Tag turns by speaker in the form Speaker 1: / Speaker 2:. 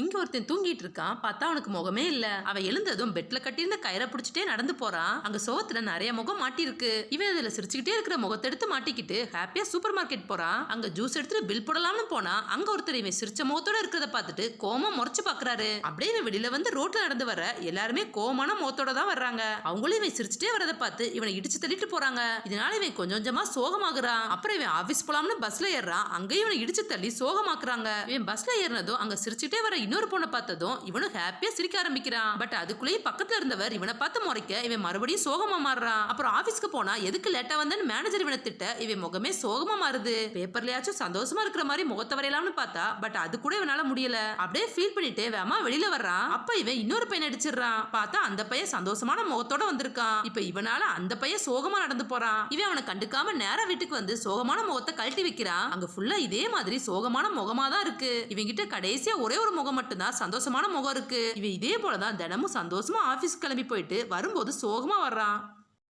Speaker 1: இங்க ஒருத்தன் தூங்கிட்டு இருக்கான் பார்த்தா அவனுக்கு முகமே இல்ல. அவன் எழுந்ததும் பெட்ல கட்டியிருந்த கயிறை பிடிச்சிட்டே நடந்து போறான். அங்க சோத்துல நிறைய முகம் மாட்டிருக்கு இவன் இதுல சிரிச்சுக்கிட்டே இருக்கிற முகத்தை எடுத்து மாட்டிக்கிட்டு ஹாப்பியா சூப்பர் மார்க்கெட் போறான். அங்க ஜூஸ் எடுத்துட்டு பில் போடலாம்னு போனா அங்க ஒருத்தர் இவன் சிரிச்ச முகத்தோட இருக்கிறத பார்த்துட்டு கோமா முறைச்சு பாக்குறாரு. அப்படியே இவன் வெளியில வந்து ரோட்ல நடந்து வர எல்லாருமே கோமான முகத்தோட தான் வர்றாங்க. அவங்களும் இவன் சிரிச்சுட்டே வரதை பார்த்து இவனை இடிச்சு தள்ளிட்டு போறாங்க. இதனால இவன் கொஞ்சம் கொஞ்சமா சோகமாகறான். அப்புறம் இவன் ஆபீஸ் போலாம்னு பஸ்ல ஏறான் அங்கேயும் இவனை இடிச்சு தள்ளி சோகமாக்குறாங்க. இவன் பஸ்ல ஏறினதும் அங்க சிரிச்சுட்டே வர இன்னொரு பொண்ணை பார்த்ததும் இவனும் ஹாப்பியா சிரிக்க ஆரம்பிக்கிறான். பட் அதுக்குள்ளேயே பக்கத்துல இருந்தவர் இவனை பார்த்து முறைக்க இவன் மறுபடியும் சோகமா மாறுறான். அப்புறம் ஆபீஸ்க்கு போனா எதுக்கு லேட்டா வந்தேன்னு மேனேஜர் இவனை திட்ட இவன் முகமே சோகமா மாறுது. பேப்பர்லயாச்சும் சந்தோஷமா இருக்கிற மாதிரி முகத்தை வரையலாம்னு பார்த்தா பட் அது கூட இவனால முடியல. அப்படியே ஃபீல் பண்ணிட்டு வேமா வெளியில வர்றான். அப்ப இவன் இன்னொரு பையன் அடிச்சிடுறான். பார்த்தா அந்த பையன் சந்தோஷமான முகத்தோட வந்திருக்கான். இப்ப இவனால அந்த பையன் சோகமா நடந்து போறான். இவன் அவனை கண்டுக்காம நேரா வீட்டுக்கு வந்து சோகமான முகத்தை கழட்டி வைக்கிறான். அங்க ஃபுல்லா இதே மாதிரி சோகமான முகமா தான் இருக்கு. இவங்கிட்ட கடைசியா ஒரே ஒரு முகம் முகம் மட்டும்தான் சந்தோஷமான முகம் இருக்கு. இவன் இதே போலதான் தினமும் சந்தோஷமா ஆபீஸ் கிளம்பி போயிட்டு வரும்போது சோகமா வர்றான்